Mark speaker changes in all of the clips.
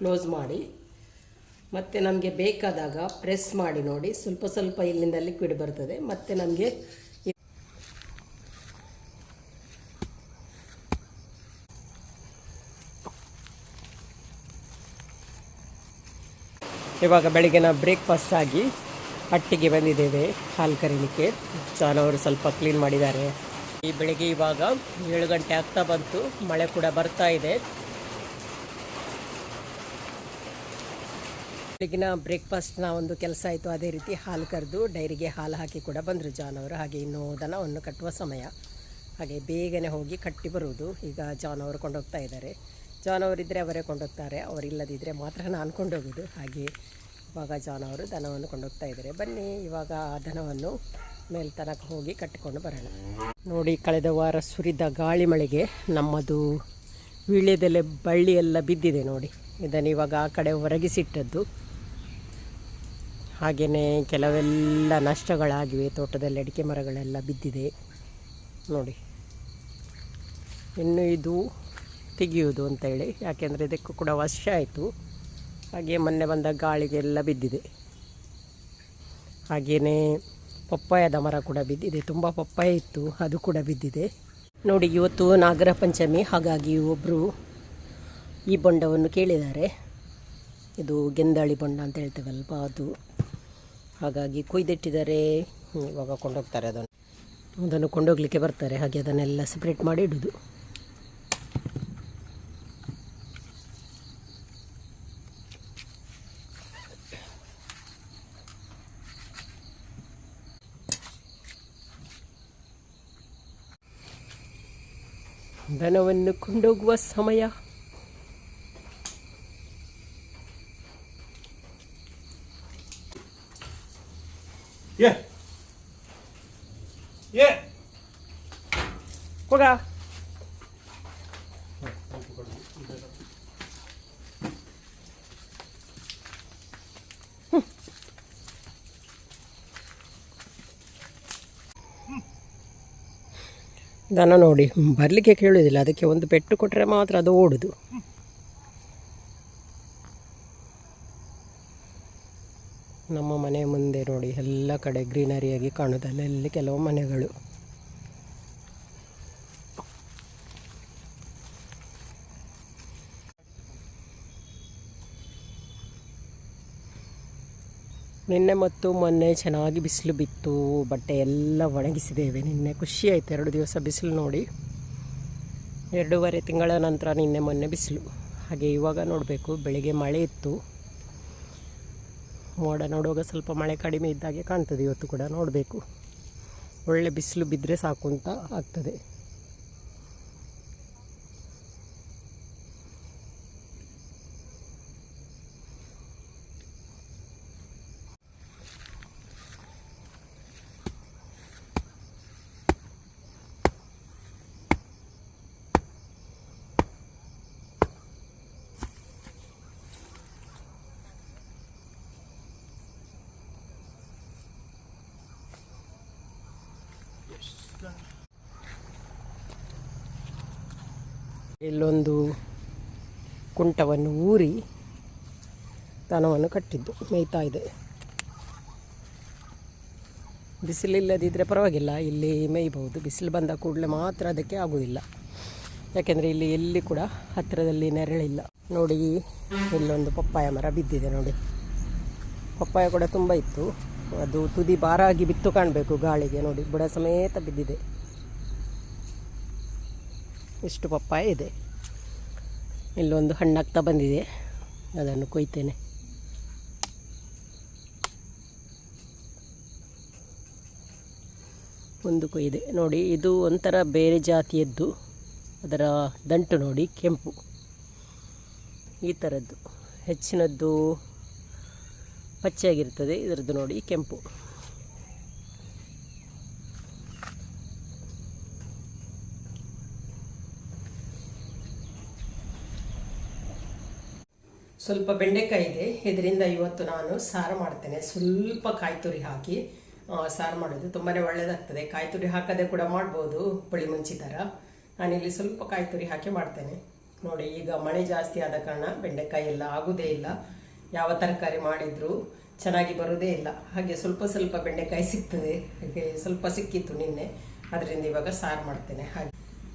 Speaker 1: Close ಮಾಡಿ. ಮತ್ತು ನಮಗೆ ಬೇಕಾದಾಗ ಪ್ರೆಸ್ ಮಾಡಿ ನೋಡಿ. ಸ್ವಲ್ಪ ಸ್ವಲ್ಪ ಇಲ್ಲಿಂದ ಲಿಕ್ವಿಡ್ ಬರ್ತದೆ. ಮತ್ತು ನಮಗೆ ಇವಾಗ ಬೆಳಿಗ್ಗೆನ ಬ್ರೇಕ್ಫಾಸ್ಟ್ ಆಗಿ ಹಟ್ಟಿಗೆ ಬಂದಿದ್ದೇವೆ. ಹಾಲು ಕರೀಲಿಕ್ಕೆ. ಚಾನವರು ಸ್ವಲ್ಪ ಕ್ಲೀನ್ ಮಾಡಿದ್ದಾರೆ. ಈ ಬೆಳಿಗ್ಗೆ ಇವಾಗ ಏಳು ಗಂಟೆ ಆಗ್ತಾ ಬಂತು. ಮಳೆ ಕೂಡ ಬರ್ತಾ ಇದೆ. ಬೆಳಗಿನ ಬ್ರೇಕ್ಫಾಸ್ಟ್ನ ಒಂದು ಕೆಲಸ ಆಯಿತು. ಅದೇ ರೀತಿ ಹಾಲು ಕರೆದು ಡೈರಿಗೆ ಹಾಲು ಹಾಕಿ ಕೂಡ ಬಂದರು ಜಾನವರು ಹಾಗೆ ಇನ್ನು ದನವನ್ನು ಕಟ್ಟುವ ಸಮಯ. ಹಾಗೆ ಬೇಗನೆ ಹೋಗಿ ಕಟ್ಟಿ ಬರುವುದು. ಈಗ ಜಾನವರು ಕೊಂಡೋಗ್ತಾ ಇದ್ದಾರೆ. ಜಾನ್ ಅವರಿದ್ದರೆ ಅವರೇ ಕೊಂಡೋಗ್ತಾರೆ. ಅವರಿಲ್ಲದಿದ್ದರೆ ಮಾತ್ರ ನಾನು ಕೊಂಡೋಗೋದು ಹಾಗೆ ಇವಾಗ ಜಾನವರು ದನವನ್ನು ಕೊಂಡೋಗ್ತಾ ಇದ್ದಾರೆ. ಬನ್ನಿ, ಇವಾಗ ಆ ದನವನ್ನು ಮೇಲ್ತನಕ ಹೋಗಿ ಕಟ್ಟಿಕೊಂಡು ಬರೋಣ. ನೋಡಿ, ಕಳೆದ ವಾರ ಸುರಿದ ಗಾಳಿ ಮಳೆಗೆ ನಮ್ಮದು ವೀಳ್ಯದೆಲೆ ಬಳ್ಳಿ ಎಲ್ಲ ಬಿದ್ದಿದೆ ನೋಡಿ. ಇದನ್ನು ಇವಾಗ ಆ ಕಡೆ ಹೊರಗಿಸಿಟ್ಟದ್ದು ಹಾಗೆಯೇ ಕೆಲವೆಲ್ಲ ನಷ್ಟಗಳಾಗಿವೆ. ತೋಟದಲ್ಲಿ ಅಡಿಕೆ ಮರಗಳೆಲ್ಲ ಬಿದ್ದಿದೆ. ನೋಡಿ. ಇನ್ನು ಇದು ತೆಗೆಯುವುದು ಅಂತೇಳಿ ಯಾಕೆಂದರೆ ಇದಕ್ಕೂ ಕೂಡ ವರ್ಷ ಆಯಿತು. ಹಾಗೆ ಮೊನ್ನೆ ಬಂದ ಗಾಳಿಗೆಲ್ಲ ಬಿದ್ದಿದೆ. ಹಾಗೆಯೇ ಪಪ್ಪಾಯದ ಮರ ಕೂಡ ಬಿದ್ದಿದೆ. ತುಂಬ ಪಪ್ಪಾಯ ಇತ್ತು, ಅದು ಕೂಡ ಬಿದ್ದಿದೆ. ನೋಡಿ, ಇವತ್ತು ನಾಗರ ಪಂಚಮಿ. ಹಾಗಾಗಿ ಒಬ್ಬರು ಈ ಬೊಂಡವನ್ನು ಕೇಳಿದ್ದಾರೆ. ಇದು ಗೆಂದಾಳಿ ಬೊಂಡ ಅಂತ ಹೇಳ್ತೇವಲ್ವ ಅದು. ಹಾಗಾಗಿ ಕೊಯ್ದಿಟ್ಟಿದ್ದಾರೆ. ಇವಾಗ ಕೊಂಡೋಗ್ತಾರೆ ಅದನ್ನು. ಅದನ್ನು ಕೊಂಡೋಗ್ಲಿಕ್ಕೆ ಬರ್ತಾರೆ. ಹಾಗೆ ಅದನ್ನೆಲ್ಲ ಸಪ್ರೇಟ್ ಮಾಡಿ ಇಡೋದು. ದನವನ್ನು ಕೊಂಡೋಗುವ ಸಮಯ.
Speaker 2: 예. 예.
Speaker 1: ಹೋಗ ದನ ನೋಡಿ ಬರಲಿಕ್ಕೆ ಕೇಳೋದಿಲ್ಲ ಅದಕ್ಕೆ ಒಂದು ಪೆಟ್ಟು ಕೊಟ್ಟರೆ ಮಾತ್ರ ಅದು ಓಡುದು ನಮ್ಮ ಮನೆ ಮುಂದೆ ನೋಡಿ, ಎಲ್ಲ ಕಡೆ ಗ್ರೀನರಿಯಾಗಿ ಕಾಣುವುದಲ್ಲ ಇಲ್ಲಿ ಕೆಲವು ಮನೆಗಳು. ನಿನ್ನೆ ಮತ್ತು ಮೊನ್ನೆ ಚೆನ್ನಾಗಿ ಬಿಸಿಲು ಬಿತ್ತು, ಬಟ್ಟೆ ಎಲ್ಲ ಒಣಗಿಸಿದ್ದೇವೆ. ನಿನ್ನೆ ಖುಷಿ ಆಯಿತು, ಎರಡು ದಿವಸ ಬಿಸಿಲು ನೋಡಿ. ಎರಡೂವರೆ ತಿಂಗಳ ನಂತರ ನಿನ್ನೆ ಮೊನ್ನೆ ಬಿಸಿಲು. ಹಾಗೆ ಇವಾಗ ನೋಡಬೇಕು, ಬೆಳಿಗ್ಗೆ ಮಳೆ ಇತ್ತು. ಮೋಡ ನೋಡುವಾಗ ಸ್ವಲ್ಪ ಮಳೆ ಕಡಿಮೆ ಇದ್ದಾಗೆ ಕಾಣ್ತದೆ ಇವತ್ತು ಕೂಡ ನೋಡಬೇಕು. ಒಳ್ಳೆ ಬಿಸಿಲು ಬಿದ್ದರೆ ಸಾಕು ಅಂತ ಆಗ್ತದೆ. ಇಲ್ಲೊಂದು ಕುಂಟವನ್ನು ಊರಿ ದನವನ್ನು ಕಟ್ಟಿದ್ದು, ಮೇಯ್ತಾ ಇದೆ. ಬಿಸಿಲಿಲ್ಲದಿದ್ದರೆ ಪರವಾಗಿಲ್ಲ, ಇಲ್ಲಿ ಮೇಯ್ಬೋದು ಬಿಸಿಲು ಬಂದ ಕೂಡಲೇ ಮಾತ್ರ ಅದಕ್ಕೆ ಆಗುವುದಿಲ್ಲ ಯಾಕೆಂದರೆ ಇಲ್ಲಿ ಎಲ್ಲಿ ಕೂಡ ಹತ್ತಿರದಲ್ಲಿ ನೆರಳಿಲ್ಲ. ನೋಡಿ, ಇಲ್ಲೊಂದು ಪಪ್ಪಾಯ ಮರ ಬಿದ್ದಿದೆ ನೋಡಿ. ಪಪ್ಪಾಯ ಕೂಡ ತುಂಬ ಇತ್ತು. ಅದು ತುದಿ ಬಾರಾಗಿ ಬಿತ್ತು ಕಾಣಬೇಕು ಗಾಳಿಗೆ. ನೋಡಿ, ಬುಡ ಸಮೇತ ಬಿದ್ದಿದೆ. ಇಷ್ಟು ಪಪ್ಪಾಯ ಇದೆ. ಇಲ್ಲೊಂದು ಹಣ್ಣಾಗ್ತಾ ಬಂದಿದೆ. ಅದನ್ನು ಕೊಯ್ತೇನೆ. ಒಂದು ಕೊಯ್ದೆ. ನೋಡಿ, ಇದು ಒಂಥರ ಬೇರೆ ಜಾತಿಯದ್ದು. ಅದರ ದಂಟು ನೋಡಿ, ಕೆಂಪು. ಈ ಥರದ್ದು ಹೆಚ್ಚಿನದ್ದು ಪಚ್ಚೆಯಾಗಿರ್ತದೆ. ಇದರದ್ದು ನೋಡಿ, ಕೆಂಪು. ಸ್ವಲ್ಪ ಬೆಂಡೆಕಾಯಿ ಇದೆ. ಇದರಿಂದ ಇವತ್ತು ನಾನು ಸಾರು ಮಾಡ್ತೇನೆ. ಸ್ವಲ್ಪ ಕಾಯಿ ತುರಿ ಹಾಕಿ ಸಾರು ಮಾಡೋದು ತುಂಬಾ ಒಳ್ಳೆಯದಾಗ್ತದೆ ಕಾಯಿ ತುರಿ ಹಾಕದೆ ಕೂಡ ಮಾಡ್ಬೋದು ಹುಳಿ ಮುಂಚಿ ಥರ. ನಾನಿಲ್ಲಿ ಸ್ವಲ್ಪ ಕಾಯಿ ತುರಿ ಹಾಕಿ ಮಾಡ್ತೇನೆ. ನೋಡಿ, ಈಗ ಮಳೆ ಜಾಸ್ತಿ ಆದ ಕಾರಣ ಬೆಂಡೆಕಾಯಿ ಎಲ್ಲ ಆಗೋದೇ ಇಲ್ಲ. ಯಾವ ತರಕಾರಿ ಮಾಡಿದ್ರು ಚೆನ್ನಾಗಿ ಬರೋದೇ ಇಲ್ಲ. ಹಾಗೆ ಸ್ವಲ್ಪ ಸ್ವಲ್ಪ ಬೆಂಡೆಕಾಯಿ ಸಿಗ್ತದೆ. ಹಾಗೆ ಸ್ವಲ್ಪ ಸಿಕ್ಕಿತ್ತು ನಿನ್ನೆ. ಅದರಿಂದ ಇವಾಗ ಸಾರು ಮಾಡ್ತೇನೆ. ಹಾಗೆ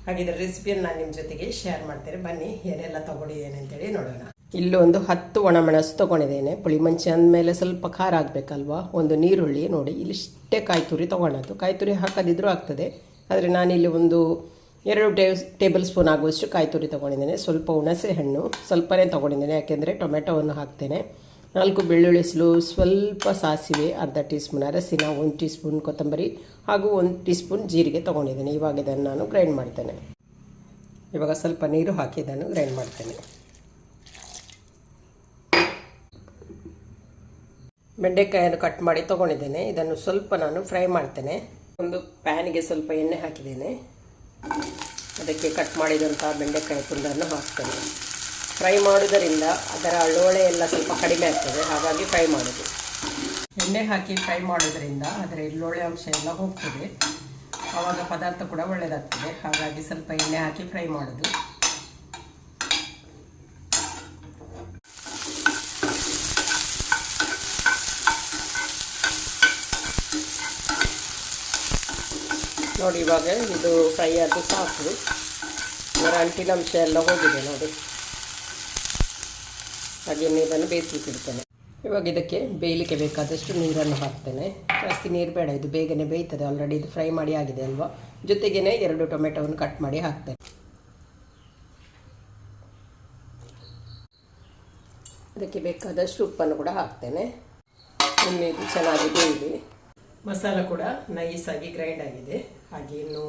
Speaker 1: ಹಾಗಿದ್ರೆ ರೆಸಿಪಿಯನ್ನು ನಾನು ನಿಮ್ಮ ಜೊತೆಗೆ ಶೇರ್ ಮಾಡ್ತೇನೆ. ಬನ್ನಿ, ಏನೆಲ್ಲ ತಗೊಂಡಿದ್ದೇನೆ ಅಂತೇಳಿ ನೋಡೋಣ. ಇಲ್ಲಿ ಒಂದು ಹತ್ತು ಒಣಮೆಣಸು ತಗೊಂಡಿದ್ದೇನೆ. ಪುಳಿ ಮಂಚಿ ಅಂದಮೇಲೆ ಸ್ವಲ್ಪ ಖಾರ ಆಗಬೇಕಲ್ವಾ? ಒಂದು ನೀರುಳ್ಳಿ ನೋಡಿ. ಇಲ್ಲಿ ಇಷ್ಟೇ ಕಾಯಿ ತುರಿ ತೊಗೊಳೋದು ಕಾಯಿ ತುರಿ ಹಾಕದಿದ್ರೂ ಆಗ್ತದೆ. ಆದರೆ ನಾನಿಲ್ಲಿ ಒಂದು ಎರಡು ಟೇ ಟೇಬಲ್ ಸ್ಪೂನ್ ಆಗುವಷ್ಟು ಕಾಯಿ ತುರಿ ತೊಗೊಂಡಿದ್ದೇನೆ. ಸ್ವಲ್ಪ ಹುಣಸೆ ಹಣ್ಣು, ಸ್ವಲ್ಪನೇ ತೊಗೊಂಡಿದ್ದೇನೆ. ಯಾಕೆಂದರೆ ಟೊಮೆಟೊವನ್ನು ಹಾಕ್ತೇನೆ. ನಾಲ್ಕು ಬೆಳ್ಳುಳ್ಳಿ ಸ್ಲು ಸ್ವಲ್ಪ ಸಾಸಿವೆ, ಅರ್ಧ ಟೀ ಸ್ಪೂನ್ ಅರಸಿನ, ಒಂದು ಟೀ ಸ್ಪೂನ್ ಕೊತ್ತಂಬರಿ ಹಾಗೂ ಒಂದು ಟೀ ಸ್ಪೂನ್ ಜೀರಿಗೆ ತೊಗೊಂಡಿದ್ದೇನೆ. ಇವಾಗ ಇದನ್ನು ನಾನು ಗ್ರೈಂಡ್ ಮಾಡ್ತೇನೆ. ಇವಾಗ ಸ್ವಲ್ಪ ನೀರು ಹಾಕಿ ಇದನ್ನು ಗ್ರೈಂಡ್ ಮಾಡ್ತೇನೆ. ಬೆಂಡೆಕಾಯನ್ನು ಕಟ್ ಮಾಡಿ ತೊಗೊಂಡಿದ್ದೇನೆ. ಇದನ್ನು ಸ್ವಲ್ಪ ನಾನು ಫ್ರೈ ಮಾಡ್ತೇನೆ. ಒಂದು ಪ್ಯಾನಿಗೆ ಸ್ವಲ್ಪ ಎಣ್ಣೆ ಹಾಕಿದ್ದೇನೆ. ಅದಕ್ಕೆ ಕಟ್ ಮಾಡಿದಂಥ ಬೆಂಡೆಕಾಯಿ ತುಂಡನ್ನು ಹಾಕ್ತೇನೆ. ಫ್ರೈ ಮಾಡುವುದರಿಂದ ಅದರ ಲೋಳೆ ಎಲ್ಲ ಸ್ವಲ್ಪ ಕಡಿಮೆ ಆಗ್ತದೆ, ಹಾಗಾಗಿ ಫ್ರೈ ಮಾಡೋದು. ಎಣ್ಣೆ ಹಾಕಿ ಫ್ರೈ ಮಾಡೋದ್ರಿಂದ ಅದರ ಲೋಳೆ ಅಂಶ ಎಲ್ಲ ಹೋಗ್ತದೆ. ಆವಾಗ ಪದಾರ್ಥ ಕೂಡ ಒಳ್ಳೆಯದಾಗ್ತದೆ ಹಾಗಾಗಿ ಸ್ವಲ್ಪ ಎಣ್ಣೆ ಹಾಕಿ ಫ್ರೈ ಮಾಡೋದು. ನೋಡಿ ಇವಾಗ ಇದು ಫ್ರೈ ಆದ್ರೆ ಸಾಕು. ಅಂಟಿನ ಅಂಶ ಎಲ್ಲ ಹೋಗಿದೆ ನೋಡಿ. ಹಾಗೆ ನೀರನ್ನು ಬೇಯಿಸಲಿಕ್ಕೆ ಇಡ್ತೇನೆ ಇವಾಗ ಇದಕ್ಕೆ ಬೇಯಲಿಕ್ಕೆ ಬೇಕಾದಷ್ಟು ನೀರನ್ನು ಹಾಕ್ತೇನೆ. ಜಾಸ್ತಿ ನೀರು ಬೇಡ, ಇದು ಬೇಗನೆ ಬೇಯ್ತದೆ. ಆಲ್ರೆಡಿ ಇದು ಫ್ರೈ ಮಾಡಿ ಆಗಿದೆ ಅಲ್ವಾ? ಜೊತೆಗೇನೆ ಎರಡು ಟೊಮೆಟೊವನ್ನು ಕಟ್ ಮಾಡಿ ಹಾಕ್ತೇನೆ. ಅದಕ್ಕೆ ಬೇಕಾದಷ್ಟು ಉಪ್ಪನ್ನು ಕೂಡ ಹಾಕ್ತೇನೆ. ಇನ್ನು ಇದು ಚೆನ್ನಾಗಿ ಬೇಯಲಿ. ಮಸಾಲ ಕೂಡ ನೈಸಾಗಿ ಗ್ರೈಂಡ್ ಆಗಿದೆ. ಹಾಗೆ ಇನ್ನು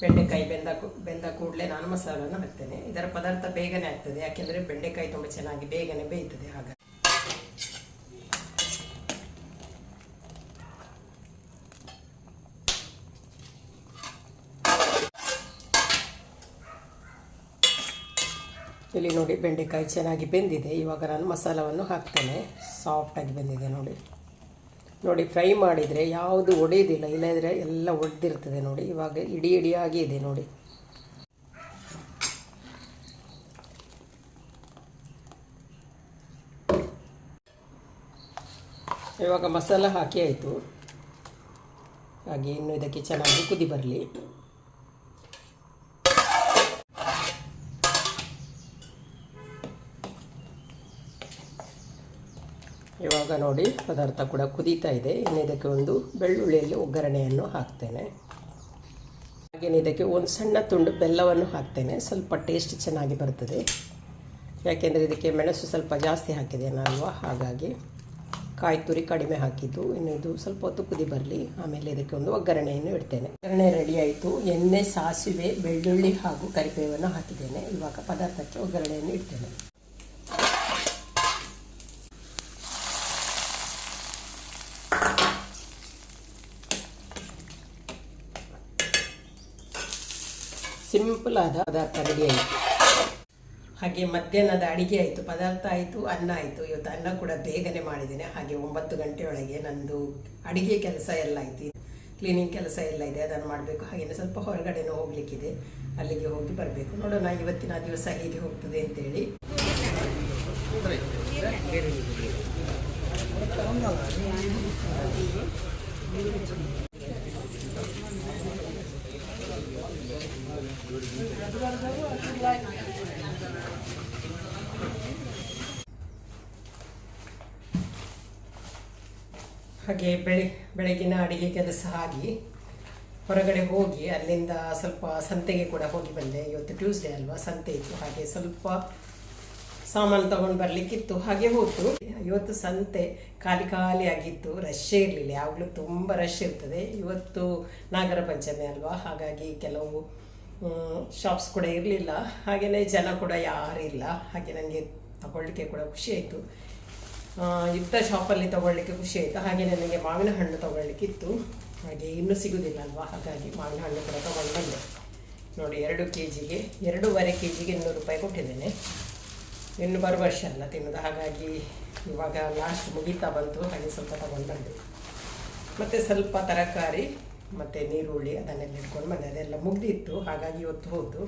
Speaker 1: ಬೆಂಡೆಕಾಯಿ ಬೆಂದ ಬೆಂದ ಕೂಡಲೇ ನಾನು ಮಸಾಲವನ್ನು ಹಾಕ್ತೇನೆ. ಇದರ ಪದಾರ್ಥ ಬೇಗನೆ ಆಗ್ತದೆ, ಯಾಕೆಂದರೆ ಬೆಂಡೆಕಾಯಿ ತುಂಬ ಚೆನ್ನಾಗಿ ಬೇಗನೆ ಬೇಯ್ತದೆ ಹಾಗಾಗಿ. ಇಲ್ಲಿ ನೋಡಿ ಬೆಂಡೆಕಾಯಿ ಚೆನ್ನಾಗಿ ಬೆಂದಿದೆ. ಇವಾಗ ನಾನು ಮಸಾಲವನ್ನು ಹಾಕ್ತೇನೆ. ಸಾಫ್ಟಾಗಿ ಬೆಂದಿದೆ ನೋಡಿ. ನೋಡಿ ಫ್ರೈ ಮಾಡಿದರೆ ಯಾವುದು ಒಡೆಯೋದಿಲ್ಲ ಇಲ್ಲದ್ರೆ ಎಲ್ಲ ಒಡೆದಿರ್ತದೆ ನೋಡಿ. ಇವಾಗ ಇಡಿ ಇಡಿಯಾಗಿ ಇದೆ ನೋಡಿ. ಇವಾಗ ಮಸಾಲ ಹಾಕಿ ಆಯಿತು. ಹಾಗೆ ಇನ್ನು ಇದಕ್ಕೆ ಚೆನ್ನಾಗಿ ಕುದಿ ಬರಲಿ. ಇವಾಗ ನೋಡಿ ಪದಾರ್ಥ ಕೂಡ ಕುದೀತಾ ಇದೆ. ಇನ್ನು ಇದಕ್ಕೆ ಒಂದು ಬೆಳ್ಳುಳ್ಳಿಯಲ್ಲಿ ಒಗ್ಗರಣೆಯನ್ನು ಹಾಕ್ತೇನೆ. ಹಾಗೆಯೇ ಇದಕ್ಕೆ ಒಂದು ಸಣ್ಣ ತುಂಡು ಬೆಲ್ಲವನ್ನು ಹಾಕ್ತೇನೆ. ಸ್ವಲ್ಪ ಟೇಸ್ಟ್ ಚೆನ್ನಾಗಿ ಬರ್ತದೆ. ಯಾಕೆಂದರೆ ಇದಕ್ಕೆ ಮೆಣಸು ಸ್ವಲ್ಪ ಜಾಸ್ತಿ ಹಾಕಿದ್ದೇನೆ ಅಲ್ವಾ ಹಾಗಾಗಿ ಕಾಯಿ ತುರಿ ಕಡಿಮೆ ಹಾಕಿದ್ದು. ಇನ್ನು ಇದು ಸ್ವಲ್ಪ ಹೊತ್ತು ಕುದಿ ಬರಲಿ. ಆಮೇಲೆ ಇದಕ್ಕೆ ಒಂದು ಒಗ್ಗರಣೆಯನ್ನು ಇಡ್ತೇನೆ. ಒಗ್ಗರಣೆ ರೆಡಿ ಆಯಿತು. ಎಣ್ಣೆ, ಸಾಸಿವೆ, ಬೆಳ್ಳುಳ್ಳಿ ಹಾಗೂ ಕರಿಬೇವನ್ನು ಹಾಕಿದ್ದೇನೆ. ಇವಾಗ ಪದಾರ್ಥಕ್ಕೆ ಒಗ್ಗರಣೆಯನ್ನು ಇಡ್ತೇನೆ. ಸಿಂಪಲ್ ಆದ ಪದಾರ್ಥ ರೆಡಿ ಆಯಿತು. ಹಾಗೆ ಮಧ್ಯಾಹ್ನದ ಅಡಿಗೆ ಆಯಿತು, ಪದಾರ್ಥ ಆಯಿತು, ಅನ್ನ ಆಯಿತು. ಇವತ್ತು ಅನ್ನ ಕೂಡ ಬೇಗನೆ ಮಾಡಿದ್ದೇನೆ. ಹಾಗೆ ಒಂಬತ್ತು ಗಂಟೆಯೊಳಗೆ ನಂದು ಅಡಿಗೆ ಕೆಲಸ ಎಲ್ಲ ಐತಿ ಕ್ಲೀನಿಂಗ್ ಕೆಲಸ ಎಲ್ಲ ಇದೆ, ಅದನ್ನು ಮಾಡಬೇಕು. ಹಾಗೆಯೇ ಸ್ವಲ್ಪ ಹೊರಗಡೆನೂ ಹೋಗ್ಲಿಕ್ಕಿದೆ. ಅಲ್ಲಿಗೆ ಹೋಗಿ ಬರಬೇಕು. ನೋಡೋಣ ಇವತ್ತಿನ ದಿವಸ ಹೇಗೆ ಹೋಗ್ತದೆ ಅಂತೇಳಿ. ಹಾಗೆ ಬೆಳಿ, ಬೆಳಗಿನ ಅಡಿಗೆ ಕೆಲಸ ಆಗಿ ಹೊರಗಡೆ ಹೋಗಿ ಅಲ್ಲಿಂದ ಸ್ವಲ್ಪ ಸಂತೆಗೆ ಕೂಡ ಹೋಗಿ ಬಂದೆ. ಇವತ್ತು ಟ್ಯೂಸ್ಡೇ ಅಲ್ವಾ? ಸಂತೆ ಇತ್ತು. ಹಾಗೆ ಸ್ವಲ್ಪ ಸಾಮಾನು ತಗೊಂಡು ಬರಲಿಕ್ಕಿತ್ತು. ಹಾಗೆ ಹೋಯ್ತು ಇವತ್ತು ಸಂತೆ ಖಾಲಿ ಖಾಲಿ ಆಗಿತ್ತು. ರಶ್ಶೇ ಇರಲಿಲ್ಲ. ಯಾವಾಗಲೂ ತುಂಬ ರಶ್ ಇರ್ತದೆ. ಇವತ್ತು ನಾಗರ ಪಂಚಮಿ ಅಲ್ವಾ? ಹಾಗಾಗಿ ಕೆಲವು ಶಾಪ್ಸ್ ಕೂಡ ಇರಲಿಲ್ಲ. ಹಾಗೆಯೇ ಜನ ಕೂಡ ಯಾರಿಲ್ಲ ಹಾಗೆ ನನಗೆ ತಗೊಳ್ಳಿಕ್ಕೆ ಕೂಡ ಖುಷಿ ಆಯಿತು. ಇದ್ದ ಶಾಪಲ್ಲಿ ತಗೊಳ್ಳಿಕ್ಕೆ ಖುಷಿ ಆಯಿತು. ಹಾಗೆ ನನಗೆ ಮಾವಿನ ಹಣ್ಣು ತಗೊಳ್ಳಿಕ್ಕಿತ್ತು. ಹಾಗೆ ಇನ್ನೂ ಸಿಗೋದಿಲ್ಲ ಅಲ್ವಾ ಹಾಗಾಗಿ ಮಾವಿನ ಹಣ್ಣು ಕೂಡ ತಗೊಂಡು ಬಂದೆ. ನೋಡಿ, ಎರಡು ಕೆ ಜಿಗೆ ಎರಡೂವರೆ ಕೆ ಜಿಗೆ ಇನ್ನೂರು ರೂಪಾಯಿ ಕೊಟ್ಟಿದ್ದೇನೆ. ಇನ್ನು ಬರುವ ವರ್ಷ ಅಲ್ಲ ತಿನ್ನೋದು. ಹಾಗಾಗಿ ಇವಾಗ ಲಾಸ್ಟ್ ಮುಗೀತಾ ಬಂತು. ಹಾಗೆ ಸ್ವಲ್ಪ ತಗೊಂಡು ಬಂದೆ. ಮತ್ತು ಸ್ವಲ್ಪ ತರಕಾರಿ, ಮತ್ತು ನೀರುಳ್ಳಿ ಅದನ್ನೆಲ್ಲ ಇಟ್ಕೊಂಡು ಬಂದೆ. ಅದೆಲ್ಲ ಮುಗ್ದಿತ್ತು. ಹಾಗಾಗಿ ಇವತ್ತು ಹಾಗೆ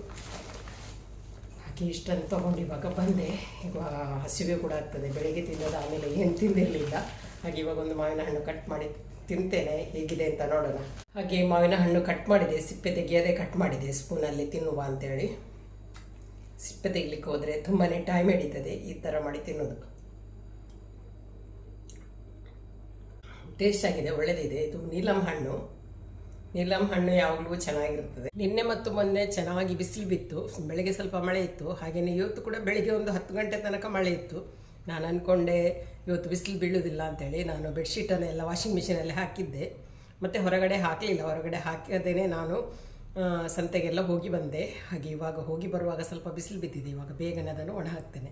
Speaker 1: ಇಷ್ಟನ್ನು ತೊಗೊಂಡು ಇವಾಗ ಬಂದೆ. ಇವಾಗ ಹಸಿವೆ ಕೂಡ ಆಗ್ತದೆ. ಬೆಳಗ್ಗೆ ತಿನ್ನೋದು ಆಮೇಲೆ ಏನು ತಿಂದಿರಲಿಲ್ಲ. ಹಾಗೆ ಇವಾಗ ಒಂದು ಮಾವಿನ ಹಣ್ಣು ಕಟ್ ಮಾಡಿ ತಿಂತೇನೆ. ಹೇಗಿದೆ ಅಂತ ನೋಡೋಣ. ಹಾಗೆ ಮಾವಿನ ಹಣ್ಣು ಕಟ್ ಮಾಡಿದೆ. ಸಿಪ್ಪೆ ತೆಗೆಯೋದೇ ಕಟ್ ಮಾಡಿದೆ. ಸ್ಪೂನಲ್ಲಿ ತಿನ್ನುವ ಅಂತೇಳಿ. ಸಿಪ್ಪೆ ತೆಗಿಲಿಕ್ಕೆ ಹೋದರೆ ತುಂಬಾ ಟೈಮ್ ಹಿಡಿತದೆ ಈ ಥರ ಮಾಡಿ ತಿನ್ನೋದು. ಟೇಸ್ಟ್ ಆಗಿದೆ ಒಳ್ಳೆಯದಿದೆ ಇದು ನೀಲಂ ಹಣ್ಣು. ನೀಲಂ ಹಣ್ಣು ಯಾವಾಗಲೂ ಚೆನ್ನಾಗಿರ್ತದೆ. ನಿನ್ನೆ ಮತ್ತು ಮೊನ್ನೆ ಚೆನ್ನಾಗಿ ಬಿಸಿಲು ಬಿತ್ತು. ಬೆಳಗ್ಗೆ ಸ್ವಲ್ಪ ಮಳೆ ಇತ್ತು. ಹಾಗೆಯೇ ಇವತ್ತು ಕೂಡ ಬೆಳಗ್ಗೆ ಒಂದು ಹತ್ತು ಗಂಟೆ ತನಕ ಮಳೆ ಇತ್ತು. ನಾನು ಅಂದ್ಕೊಂಡೆ ಇವತ್ತು ಬಿಸಿಲು ಬೀಳೋದಿಲ್ಲ ಅಂತೇಳಿ ನಾನು ಬೆಡ್ಶೀಟನ್ನೆಲ್ಲ ವಾಷಿಂಗ್ ಮಿಷಿನಲ್ಲಿ ಹಾಕಿದ್ದೆ. ಮತ್ತು ಹೊರಗಡೆ ಹಾಕಲಿಲ್ಲ. ಹೊರಗಡೆ ಹಾಕದೇನೆ ನಾನು ಸಂತೆಗೆಲ್ಲ ಹೋಗಿ ಬಂದೆ. ಹಾಗೆ ಇವಾಗ ಹೋಗಿ ಬರುವಾಗ ಸ್ವಲ್ಪ ಬಿಸಿಲು ಬಿದ್ದಿದೆ. ಇವಾಗ ಬೇಗನೆ ಅದನ್ನು ಒಣ ಹಾಕ್ತೇನೆ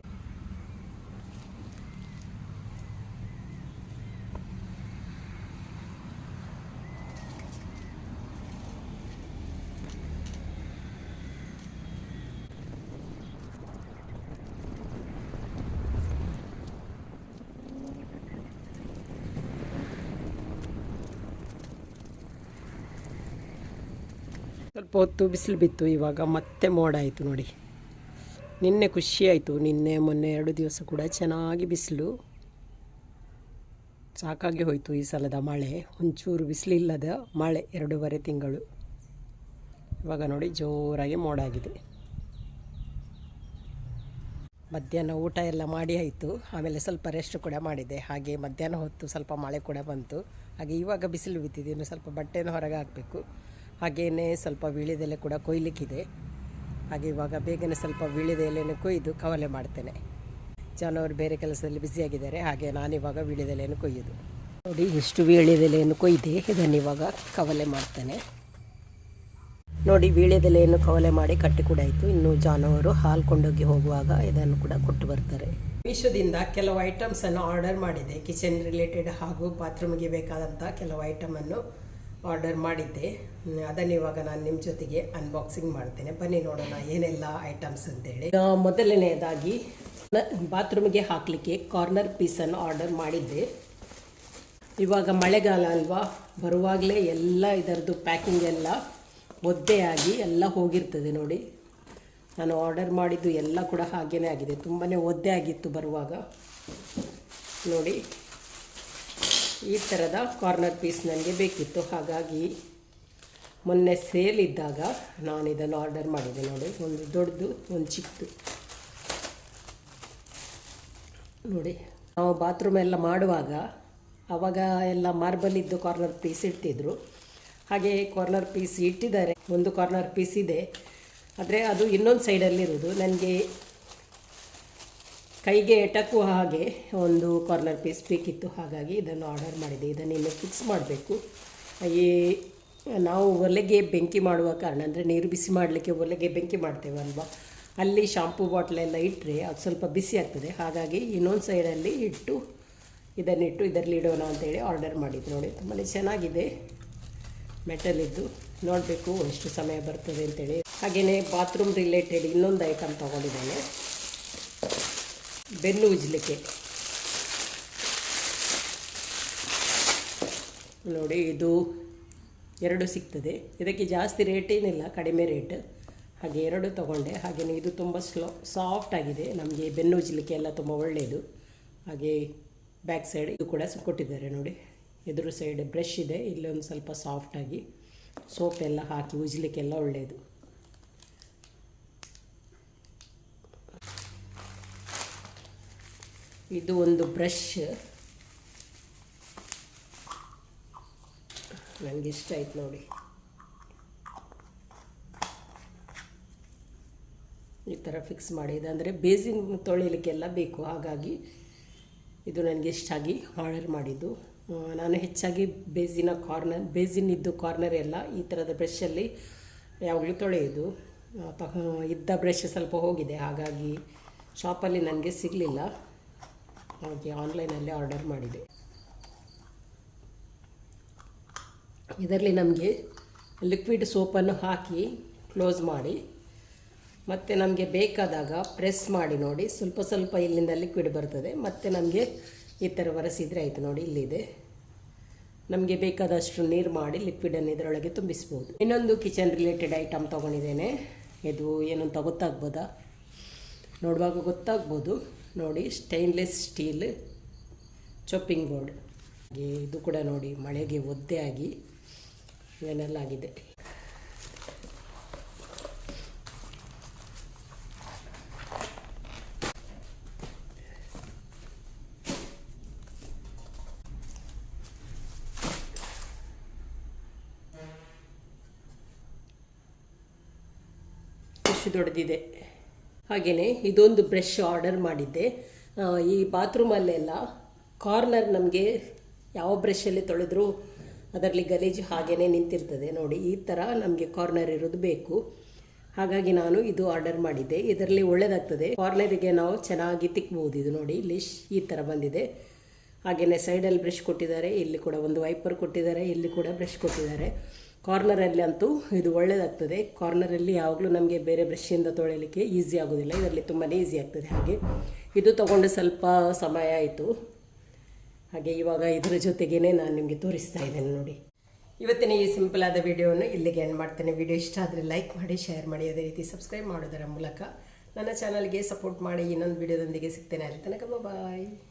Speaker 1: ಹೊತ್ತು ಬಿಸಿಲು ಬಿತ್ತು, ಇವಾಗ ಮತ್ತೆ ಮೋಡ ಆಯಿತು ನೋಡಿ. ನಿನ್ನೆ ಖುಷಿ ಆಯಿತು, ನಿನ್ನೆ ಮೊನ್ನೆ ಎರಡು ದಿವಸ ಕೂಡ ಚೆನ್ನಾಗಿ ಬಿಸಿಲು. ಸಾಕಾಗಿ ಹೋಯಿತು ಈ ಸಲದ ಮಳೆ, ಒಂಚೂರು ಬಿಸಿಲಿಲ್ಲದ ಮಳೆ, ಎರಡೂವರೆ ತಿಂಗಳು. ಇವಾಗ ನೋಡಿ ಜೋರಾಗಿ ಮೋಡ ಆಗಿದೆ. ಮಧ್ಯಾಹ್ನ ಊಟ ಎಲ್ಲ ಮಾಡಿ ಆಯಿತು, ಆಮೇಲೆ ಸ್ವಲ್ಪ ರೆಸ್ಟ್ ಕೂಡ ಮಾಡಿದೆ. ಹಾಗೆ ಮಧ್ಯಾಹ್ನ ಹೊತ್ತು ಸ್ವಲ್ಪ ಮಳೆ ಕೂಡ ಬಂತು. ಹಾಗೆ ಇವಾಗ ಬಿಸಿಲು ಬಿದ್ದಿದೆ ಸ್ವಲ್ಪ ಬಟ್ಟೆನ ಹೊರಗೆ ಹಾಕಬೇಕು. ಹಾಗೆಯೇ ಸ್ವಲ್ಪ ವೀಳ್ಯದೆಲೆ ಕೂಡ ಕೊಯ್ಲಿಕ್ಕಿದೆ. ಹಾಗೆ ಇವಾಗ ಬೇಗನೆ ಸ್ವಲ್ಪ ವೀಳ್ಯದೆಲೆಯನ್ನು ಕೊಯ್ದು ಕವಲೆ ಮಾಡ್ತೇನೆ. ಜಾನವರು ಬೇರೆ ಕೆಲಸದಲ್ಲಿ ಬ್ಯುಸಿಯಾಗಿದ್ದಾರೆ, ಹಾಗೆ ನಾನಿವಾಗ ವೀಳ್ಯದೆಲೆಯನ್ನು ಕೊಯ್ಯೋದು. ನೋಡಿ ಇಷ್ಟು ವೀಳ್ಯದೆಲೆಯನ್ನು ಕೊಯ್ದೆ, ಇದನ್ನು ಇವಾಗ ಕವಲೆ ಮಾಡ್ತೇನೆ. ನೋಡಿ ವೀಳ್ಯದೆಲೆಯನ್ನು ಕವಲೆ ಮಾಡಿ ಕಟ್ಟಿ ಕೂಡ ಆಯಿತು. ಇನ್ನು ಜಾನವರು ಹಾಲು ಕೊಂಡೋಗಿ ಹೋಗುವಾಗ ಇದನ್ನು ಕೂಡ ಕೊಟ್ಟು ಬರ್ತಾರೆ. ಮೀಶೋದಿಂದ ಕೆಲವು ಐಟಮ್ಸನ್ನು ಆರ್ಡರ್ ಮಾಡಿದೆ. ಕಿಚನ್ ರಿಲೇಟೆಡ್ ಹಾಗೂ ಬಾತ್ರೂಮ್ಗೆ ಬೇಕಾದಂಥ ಕೆಲವು ಐಟಮನ್ನು ಆರ್ಡರ್ ಮಾಡಿದ್ದೆ. ಅದನ್ನು ಇವಾಗ ನಾನು ನಿಮ್ಮ ಜೊತೆಗೆ ಅನ್ಬಾಕ್ಸಿಂಗ್ ಮಾಡ್ತೇನೆ. ಬನ್ನಿ ನೋಡೋಣ ಏನೆಲ್ಲ ಐಟಮ್ಸ್ ಅಂತೇಳಿ. ಮೊದಲನೆಯದಾಗಿ ಬಾತ್ರೂಮ್ಗೆ ಹಾಕಲಿಕ್ಕೆ ಕಾರ್ನರ್ ಪೀಸನ್ನು ಆರ್ಡರ್ ಮಾಡಿದ್ದೆ. ಇವಾಗ ಮಳೆಗಾಲ ಅಲ್ವಾ? ಬರುವಾಗಲೇ ಎಲ್ಲ ಇದರದ್ದು ಪ್ಯಾಕಿಂಗ್ ಎಲ್ಲ ಒದ್ದೆಯಾಗಿ ಎಲ್ಲ ಹೋಗಿರ್ತದೆ ನೋಡಿ. ನಾನು ಆರ್ಡರ್ ಮಾಡಿದ್ದು ಎಲ್ಲ ಕೂಡ ಹಾಗೇನೇ ಆಗಿದೆ. ತುಂಬಾ ಒದ್ದೆ ಆಗಿತ್ತು ಬರುವಾಗ. ನೋಡಿ, ಈ ಥರದ ಕಾರ್ನರ್ ಪೀಸ್ ನನಗೆ ಬೇಕಿತ್ತು. ಹಾಗಾಗಿ ಮೊನ್ನೆ ಸೇಲ್ ಇದ್ದಾಗ ನಾನು ಇದನ್ನು ಆರ್ಡರ್ ಮಾಡಿದೆ ನೋಡಿ. ಒಂದು ದೊಡ್ಡದು, ಒಂದು ಚಿಕ್ಕದು. ನೋಡಿ. ನಾವು ಬಾತ್ರೂಮ್ ಎಲ್ಲ ಮಾಡುವಾಗ ಆವಾಗ ಎಲ್ಲ ಮಾರ್ಬಲ್ ಇದ್ದು ಕಾರ್ನರ್ ಪೀಸ್ ಇಡ್ತಿದ್ರು. ಹಾಗೆ ಕಾರ್ನರ್ ಪೀಸ್ ಇಟ್ಟಿದ್ದಾರೆ. ಒಂದು ಕಾರ್ನರ್ ಪೀಸ್ ಇದೆ. ಆದರೆ ಅದು ಇನ್ನೊಂದು ಸೈಡಲ್ಲಿರೋದು ನನಗೆ ಕೈಗೆ ಎಟಕುವ ಹಾಗೆ ಒಂದು ಕಾರ್ನರ್ ಪೀಸ್ ಬೇಕಿತ್ತು. ಹಾಗಾಗಿ ಇದನ್ನು ಆರ್ಡರ್ ಮಾಡಿದೆ. ಇದನ್ನು ಇನ್ನು ಫಿಕ್ಸ್ ಮಾಡಬೇಕು. ಈ ನಾವು ಒಲೆಗೆ ಬೆಂಕಿ ಮಾಡುವ ಕಾರಣ, ಅಂದರೆ ನೀರು ಬಿಸಿ ಮಾಡಲಿಕ್ಕೆ ಒಲೆಗೆ ಬೆಂಕಿ ಮಾಡ್ತೇವಲ್ವ? ಅಲ್ಲಿ ಶಾಂಪೂ ಬಾಟ್ಲೆಲ್ಲ ಇಟ್ಟರೆ ಅದು ಸ್ವಲ್ಪ ಬಿಸಿ ಆಗ್ತದೆ. ಹಾಗಾಗಿ ಇನ್ನೊಂದು ಸೈಡಲ್ಲಿ ಇಟ್ಟು, ಇದನ್ನಿಟ್ಟು ಇದರಲ್ಲಿ ಇಡೋಣ ಅಂತೇಳಿ ಆರ್ಡರ್ ಮಾಡಿದ್ದು. ನೋಡಿ ತುಂಬಾ ಚೆನ್ನಾಗಿದೆ ಮೆಟಲಿದ್ದು ನೋಡಬೇಕು ಎಷ್ಟು ಸಮಯ ಬರ್ತದೆ ಅಂತೇಳಿ ಹಾಗೆಯೇ ಬಾತ್ರೂಮ್ ರಿಲೇಟೆಡ್ ಇನ್ನೊಂದು ಐಟಮ್ ತೊಗೊಂಡಿದ್ದೇನೆ. ಬೆನ್ನು ಉಜ್ಜಲಿಕ್ಕೆ ನೋಡಿ, ಇದು ಎರಡು ಸಿಗ್ತದೆ. ಇದಕ್ಕೆ ಜಾಸ್ತಿ ರೇಟ್ ಏನಿಲ್ಲ, ಕಡಿಮೆ ರೇಟ್ ಹಾಗೆ ಎರಡು ತಗೊಂಡೆ. ಹಾಗೆಯೇ ಇದು ತುಂಬ ಸ್ಲೋ ಸಾಫ್ಟ್ ಆಗಿದೆ. ನಮಗೆ ಬೆನ್ನು ಉಜ್ಲಿಕ್ಕೆ ಎಲ್ಲ ತುಂಬ ಒಳ್ಳೆಯದು ಹಾಗೆ ಬ್ಯಾಕ್ ಸೈಡ್ ಇದು ಕೂಡ ಕೊಟ್ಟಿದ್ದಾರೆ ನೋಡಿ. ಎದುರು ಸೈಡ್ ಬ್ರಷ್ ಇದೆ. ಇಲ್ಲೊಂದು ಸ್ವಲ್ಪ ಸಾಫ್ಟಾಗಿ ಸೋಪ್ ಎಲ್ಲ ಹಾಕಿ ಉಜ್ಲಿಕ್ಕೆಲ್ಲ ಒಳ್ಳೆಯದು ಇದು ಒಂದು ಬ್ರಷ್ ನನಗೆ ಇಷ್ಟ ಆಯ್ತು ನೋಡಿ. ಈ ಥರ ಫಿಕ್ಸ್ ಮಾಡಿ ಇದಂದರೆ ಬೇಸಿನ್ ತೊಳಿಲಿಕ್ಕೆಲ್ಲ ಬೇಕು. ಹಾಗಾಗಿ ಇದು ನನಗೆ ಇಷ್ಟ ಆಗಿ ಆರ್ಡರ್ ಮಾಡಿದ್ದು. ನಾನು ಹೆಚ್ಚಾಗಿ ಬೇಸಿನ ಕಾರ್ನರ್ ಬೇಸಿನ್ ಇದ್ದು ಕಾರ್ನರ್ ಎಲ್ಲ ಈ ಥರದ ಬ್ರಷಲ್ಲಿ ಯಾವಾಗಲೂ ತೊಳೆಯೋದು. ಇದ್ದ ಬ್ರಷ್ ಸ್ವಲ್ಪ ಹೋಗಿದೆ. ಹಾಗಾಗಿ ಶಾಪಲ್ಲಿ ನನಗೆ ಸಿಗಲಿಲ್ಲ. ಹಾಗೆ ಆನ್ಲೈನಲ್ಲಿ ಆರ್ಡರ್ ಮಾಡಿದೆ. ಇದರಲ್ಲಿ ನಮಗೆ ಲಿಕ್ವಿಡ್ ಸೋಪನ್ನು ಹಾಕಿ ಕ್ಲೋಸ್ ಮಾಡಿ, ಮತ್ತು ನಮಗೆ ಬೇಕಾದಾಗ ಪ್ರೆಸ್ ಮಾಡಿ ನೋಡಿ, ಸ್ವಲ್ಪ ಸ್ವಲ್ಪ ಇಲ್ಲಿಂದ ಲಿಕ್ವಿಡ್ ಬರ್ತದೆ, ಮತ್ತು ನಮಗೆ ಈ ಥರ ಒರೆಸಿದರೆ ಆಯಿತು ನೋಡಿ, ಇಲ್ಲಿದೆ. ನಮಗೆ ಬೇಕಾದಷ್ಟು ನೀರು ಮಾಡಿ ಲಿಕ್ವಿಡನ್ನು ಇದರೊಳಗೆ ತುಂಬಿಸ್ಬೋದು. ಇನ್ನೊಂದು ಕಿಚನ್ ರಿಲೇಟೆಡ್ ಐಟಮ್ ತೊಗೊಂಡಿದ್ದೇನೆ. ಇದು ಏನು ಅಂತ ಗೊತ್ತಾಗ್ಬೋದಾ? ನೋಡುವಾಗ ಗೊತ್ತಾಗ್ಬೋದು. ನೋಡಿ ಸ್ಟೈನ್ಲೆಸ್ ಸ್ಟೀಲ್ ಚಾಪಿಂಗ್ ಬೋರ್ಡ್ ಇದು ಕೂಡ ನೋಡಿ, ಮಳೆಗೆ ಒದ್ದೆ ಆಗಿ ಏನೆಲ್ಲ ಆಗಿದೆ ಎಷ್ಟು ದೊಡ್ಡದಿದೆ ಹಾಗೆಯೇ ಇದೊಂದು ಬ್ರಷ್ ಆರ್ಡರ್ ಮಾಡಿದ್ದೆ. ಈ ಬಾತ್ರೂಮಲ್ಲೆಲ್ಲ ಕಾರ್ನರ್ ನಮಗೆ ಯಾವ ಬ್ರಷಲ್ಲಿ ತೊಳೆದ್ರೂ ಅದರಲ್ಲಿ ಗಲೀಜು ಹಾಗೇ ನಿಂತಿರ್ತದೆ. ನೋಡಿ, ಈ ಥರ ನಮಗೆ ಕಾರ್ನರ್ ಇರೋದು ಬೇಕು. ಹಾಗಾಗಿ ನಾನು ಇದು ಆರ್ಡರ್ ಮಾಡಿದ್ದೆ. ಇದರಲ್ಲಿ ಒಳ್ಳೆಯದಾಗ್ತದೆ ಕಾರ್ನರಿಗೆ ನಾವು ಚೆನ್ನಾಗಿ ತಿಕ್ಬೋದು. ಇದು ನೋಡಿ, ಇಲ್ಲಿ ಈ ಥರ ಬಂದಿದೆ. ಹಾಗೆಯೇ ಸೈಡಲ್ಲಿ ಬ್ರಷ್ ಕೊಟ್ಟಿದ್ದಾರೆ. ಇಲ್ಲಿ ಕೂಡ ಒಂದು ವೈಪರ್ ಕೊಟ್ಟಿದ್ದಾರೆ. ಇಲ್ಲಿ ಕೂಡ ಬ್ರಷ್ ಕೊಟ್ಟಿದ್ದಾರೆ. ಕಾರ್ನರಲ್ಲಿ ಅಂತೂ ಇದು ಒಳ್ಳೆಯದಾಗ್ತದೆ ಕಾರ್ನರಲ್ಲಿ ಯಾವಾಗಲೂ ನಮಗೆ ಬೇರೆ ಬ್ರಷಿಂದ ತೊಳೆಯಲಿಕ್ಕೆ ಈಸಿ ಆಗೋದಿಲ್ಲ. ಇದರಲ್ಲಿ ತುಂಬಾ ಈಸಿ ಆಗ್ತದೆ ಹಾಗೆ. ಇದು ತಗೊಂಡು ಸ್ವಲ್ಪ ಸಮಯ ಆಯಿತು. ಹಾಗೆ ಇವಾಗ ಇದರ ಜೊತೆಗೇ ನಾನು ನಿಮಗೆ ತೋರಿಸ್ತಾ ಇದ್ದೇನೆ ನೋಡಿ. ಇವತ್ತಿನ ಈ ಸಿಂಪಲ್ ಆದ ವಿಡಿಯೋವನ್ನು ಇಲ್ಲಿಗೆ ಎಂಡ್ ಮಾಡ್ತೇನೆ. ವಿಡಿಯೋ ಇಷ್ಟ ಆದರೆ ಲೈಕ್ ಮಾಡಿ ಶೇರ್ ಮಾಡಿ, ಅದೇ ರೀತಿ ಸಬ್ಸ್ಕ್ರೈಬ್ ಮಾಡೋದರ ಮೂಲಕ ನನ್ನ ಚಾನಲ್ಗೆ ಸಪೋರ್ಟ್ ಮಾಡಿ ಇನ್ನೊಂದು ವಿಡಿಯೋದೊಂದಿಗೆ ಸಿಗ್ತೇನೆ. ಅಲ್ಲಿ ತನಕ ಬಾಯ್